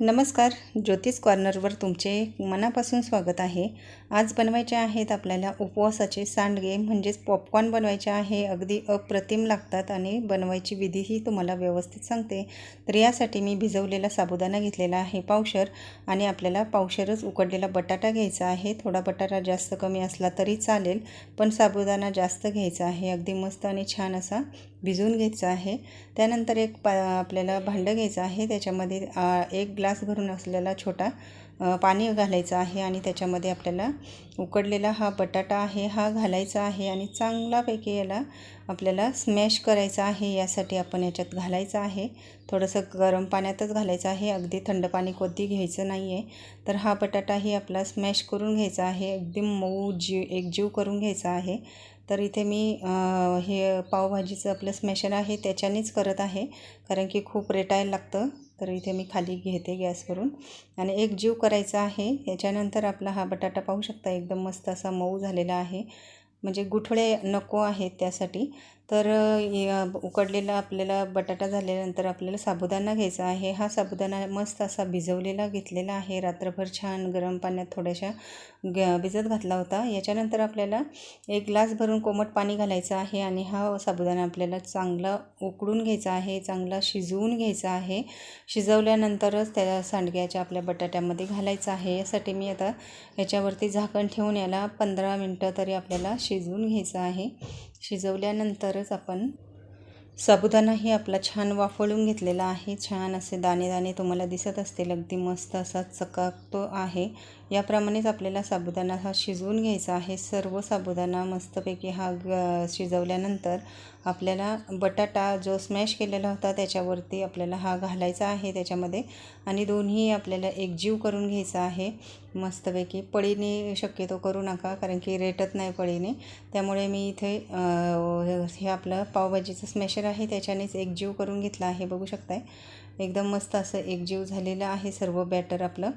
नमस्कार ज्योतिष कॉर्नरवर तुमचे मनापासून स्वागत आहे. आज बनवायचे आहेत आपल्याला उपवासाचे सांडगे म्हणजेच पॉपकॉर्न बनवायचे आहे. अगदी अप्रतिम लागतात आणि बनवायची विधीही तुम्हाला व्यवस्थित सांगते. तर यासाठी मी भिजवलेला साबुदाणा घेतलेला आहे पावशर आणि आपल्याला पावशरच उकडलेला बटाटा घ्यायचा आहे. थोडा बटाटा जास्त कमी असला तरी चालेल पण साबुदाणा जास्त घ्यायचा आहे. अगदी मस्त आणि छान असा भिजवून घ्यायचं आहे. त्यानंतर एक पा आपल्याला भांडं घ्यायचं आहे. त्याच्यामध्ये एक ग्लास भरून असलेला छोटा पाणी घालायचं आहे आणि त्याच्यामध्ये आपल्याला उकडलेला हा बटाटा आहे हा घालायचा आहे आणि चांगलापैकी याला आपल्याला स्मॅश करायचा आहे. यासाठी आपण याच्यात घालायचं आहे. थोडंसं गरम पाण्यातच घालायचं आहे. अगदी थंड पाणी कधी घ्यायचं नाही आहे तर हा बटाटाही आपला स्मॅश करून घ्यायचा आहे. अगदी मऊ जीव एकजीव करून घ्यायचा आहे. तर इथे मी हे पावभाजीचं आपलं स्मॅशर आहे त्याच्यानेच करत आहे. कारण की खूप रेटायला लागतं. तर इथे मी खाली घेते गॅसवरून आणि एक जीव करायचा आहे. याच्यानंतर आपला हा बटाटा पाहू शकता. एकदम मस्त असा मऊ झालेला आहे. म्हणजे गुठळे नको आहेत त्यासाठी. तर उकडलेला आपल्याला बटाटा झाल्यानंतर आपल्याला साबुदाणा घ्यायचा आहे. हा साबुदाणा मस्त असा भिजवलेला घेतलेला आहे. रात्रभर छान गरम पाण्यात थोड्याशा ग भिजत घातला होता. याच्यानंतर आपल्याला एक ग्लास भरून कोमट पाणी घालायचं आहे आणि हा साबुदाणा आपल्याला चांगला उकडून घ्यायचा आहे चांगला शिजवून घ्यायचा आहे. शिजवल्यानंतरच त्या सांडग्याच्या आपल्या बटाट्यामध्ये घालायचं आहे. यासाठी मी आता याच्यावरती झाकण ठेवून याला पंधरा मिनटं तरी आपल्याला शिजवून घ्यायचं आहे. शिजवल्यानंतरच आपण साबुदाणाही आपला छान वाफळून घेतलेला आहे. छान असे दाणे दाणे तुम्हाला दिसत असतील. अगदी मस्त असा चकाकतो आहे. याप्रमाणेच आपल्याला साबुदाणा हा शिजवून घ्यायचा आहे. सर्व साबुदाणा मस्तपैकी हा ग शिजवल्यानंतर आपल्याला बटाटा जो स्मॅश केलेला होता त्याच्यावरती आपल्याला हा घालायचा आहे त्याच्यामध्ये आणि दोन्ही आपल्याला एकजीव करून घ्यायचा आहे. मस्तपैकी पळीने शक्यतो करू नका कारण की रेटत नाही पळीने. त्यामुळे मी इथे हे आपलं पावभाजीचं स्मॅशर आहे त्याच्यानेच एकजीव करून घेतला आहे. बघू शकताय. एकदम मस्त असं एकजीव झालेलं आहे. सर्व बॅटर आपलं.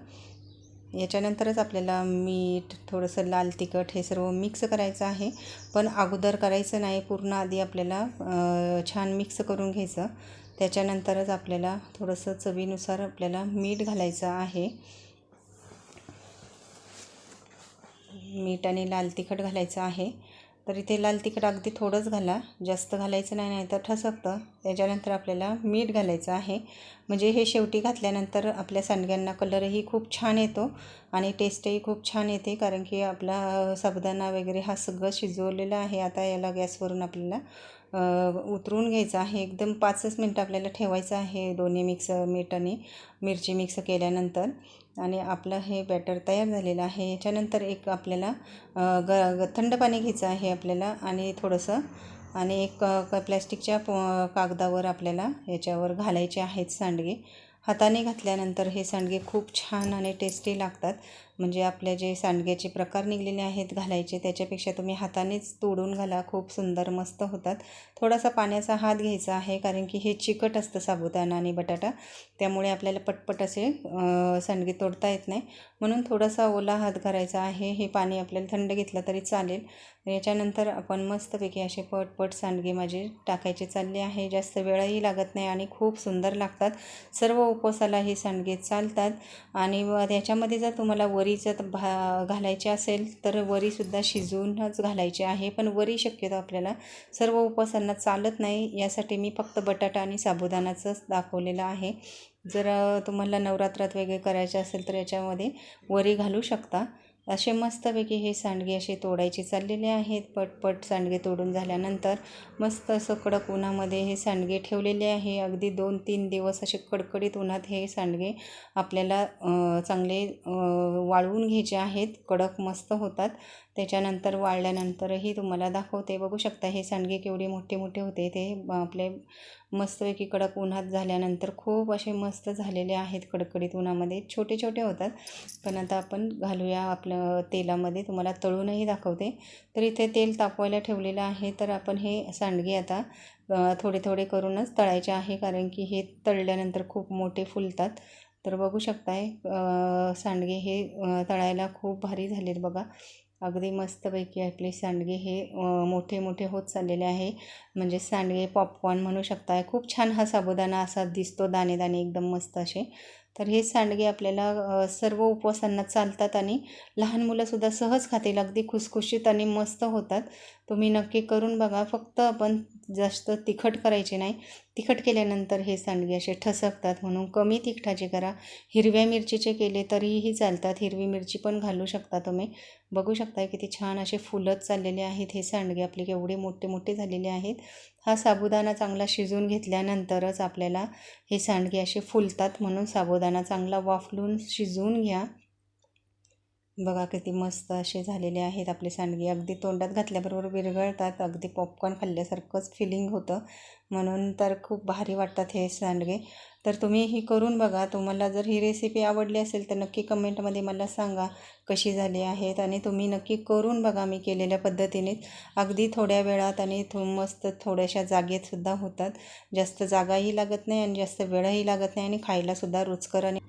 याच्यानंतरच आपल्याला मीठ थोडंसं लाल तिखट हे सर्व मिक्स करायचं आहे. पण अगोदर करायचं नाही पूर्ण आधी आपल्याला छान मिक्स करून घ्यायचं. त्याच्यानंतरच आपल्याला थोडंसं चवीनुसार आपल्याला मीठ घालायचं आहे. मीठ आणि लाल तिखट घालायचं आहे. तर इथे लाल तिखट अगदी थोडंच घाला. जास्त घालायचं नाही नाही तर ठसकतं. त्याच्यानंतर आपल्याला मीठ घालायचं आहे. म्हणजे हे शेवटी घातल्यानंतर आपल्या सांडग्यांना कलरही खूप छान येतो आणि टेस्टही खूप छान येते कारण की आपला साबुदाणा वगैरे हा सगळं शिजवलेलं आहे. आता याला गॅसवरून आपल्याला उतरून घ्यायचं आहे. एकदम पाचच मिनटं आपल्याला ठेवायचं आहे दोन्ही मिक्स मीठ आणि मिरची मिक्स केल्यानंतर. आणि आपलं हे बॅटर तयार झालेलं आहे. याच्यानंतर एक आपल्याला ग थंड पाणी घ्यायचं आहे आपल्याला. आणि थोडंसं आणि एक प्लॅस्टिकच्या कागदावर आपल्याला याच्यावर घालायचे आहेत सांडगे. हाताने घातल्यानंतर हे सांडगे खूप छान आणि टेस्टी लागतात. म्हणजे आपले जे सांडग्याचे प्रकार निघलेले आहेत घालायचे त्याच्यापेक्षा तुम्ही हातानेच तोडून घाला. खूप सुंदर मस्त होतात. थोडासा पाण्याचा हात घ्यायचा आहे कारण की हे चिकट असतं साबुदाणा आणि बटाटा. त्यामुळे आपल्याला पटपट असे सांडगे तोडता येत नाही. म्हणून थोडासा ओला हात करायचा आहे. हे पाणी आपल्याला थंड घेतलं तरी चालेल. याच्यानंतर आपण मस्तपैकी असे पटपट सांडगे माझे टाकायचे चालले आहे. जास्त वेळही लागत नाही आणि खूप सुंदर लागतात. सर्व उपवासाला हे सांडगे चालतात. आणि त्याच्यामध्ये जर तुम्हाला वरी जर भा घालायचे असेल तर वरीसुद्धा शिजवूनच घालायची आहे. पण वरी शक्यतो आपल्याला सर्व उपवासांना चालत नाही. यासाठी मी फक्त बटाटा आणि साबुदाणाचंच दाखवलेलं आहे. जर तुम्हाला नवरात्रात वगैरे करायचे असेल तर याच्यामध्ये वरी घालू शकता. असे मस्तपैकी हे सांडगे असे तोडायचे चाललेले आहेत. पटपट सांडगे तोडून झाल्यानंतर मस्त असं कडक उन्हामध्ये हे सांडगे ठेवलेले आहे. अगदी दोन तीन दिवस असे कडकडीत उन्हात हे सांडगे आपल्याला चांगले वाळवून घ्यायचे आहेत. कडक मस्त होतात. त्याच्यानंतर वाळल्यानंतरही तुम्हाला दाखवते. बघू शकता हे सांडगे केवढे मोठे मोठे होते. ते आपले मस्तपैकी कडक उन्हात झाल्यानंतर खूप असे मस्त झालेले आहेत कडकडीत उन्हामध्ये. छोटे छोटे होतात. पण आता आपण घालूया आपलं तेलामध्ये. तुम्हाला तळूनही दाखवते. तर इथे तेल तापवायला ठेवलेलं आहे. तर आपण हे सांडगे आता थोडे थोडे करूनच तळायचे आहे. कारण की हे तळल्यानंतर खूप मोठे फुलतात. तर बघू शकताय सांडगे हे तळायला खूप भारी झालेत बघा. अगदी मस्तपैकी आपले सांडगे हे मोठे मोठे होत चाललेले आहे. म्हणजे सांडगे पॉपकॉर्न म्हणू शकता खूप छान हा साबुदाणा असा दिसतो दाणे दाणे एकदम मस्त असे. तर हे सांडगे आपल्याला सर्व उपवासांना चालतात आणि लहान मुलंसुद्धा सहज खातील. अगदी खुसखुशीत आणि मस्त होतात. तुम्ही नक्की करून बघा. फक्त आपण जास्त तिखट करायचे नाही. तिखट केल्यानंतर हे सांडगे असे ठसकतात म्हणून कमी तिखटाचे करा. हिरव्या मिरचीचे केले तरीही चालतात. हिरवी मिरची पण घालू शकता तुम्ही. बघू शकता किती छान असे फुलत चाललेले आहेत हे सांडगे. आपले केवढे मोठे मोठे झालेले आहेत. हा साबुदाणा चांगला शिजवून घेतल्यानंतरच आपल्याला हे सांडगे असे फुलतात म्हणून साबुदाणा चांगला वाफलून शिजवून घ्या. बघा किती मस्त असे झालेले आहेत आपले सांडगे. अगदी तोंडात घातल्याबरोबर विरघळतात. अगदी पॉपकॉर्न खाल्ल्यासारखंच फिलिंग होतं. म्हणून तर खूप भारी वाटतात हे सांडगे. तर तुम्ही ही करून बघा. तुम्हाला जर ही रेसिपी आवडली असेल तर नक्की कमेंटमध्ये मला सांगा कशी झाली आहेत आणि तुम्ही नक्की करून बघा मी केलेल्या पद्धतीने अगदी थोड्या वेळात आणि थो मस्त थोड्याशा जागेतसुद्धा होतात. जास्त जागाही लागत नाही आणि जास्त वेळही लागत नाही आणि खायलासुद्धा रुचकर आणि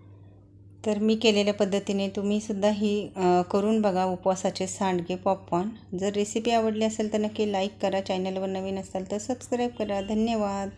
तर मी केलेल्या पद्धतीने तुम्हीसुद्धा ही करून बघा उपवासाचे सांडगे पॉपकॉर्न जर रेसिपी आवडली असेल तर नक्की लाईक करा. चॅनलवर नवीन असाल तर सबस्क्राईब करा. धन्यवाद.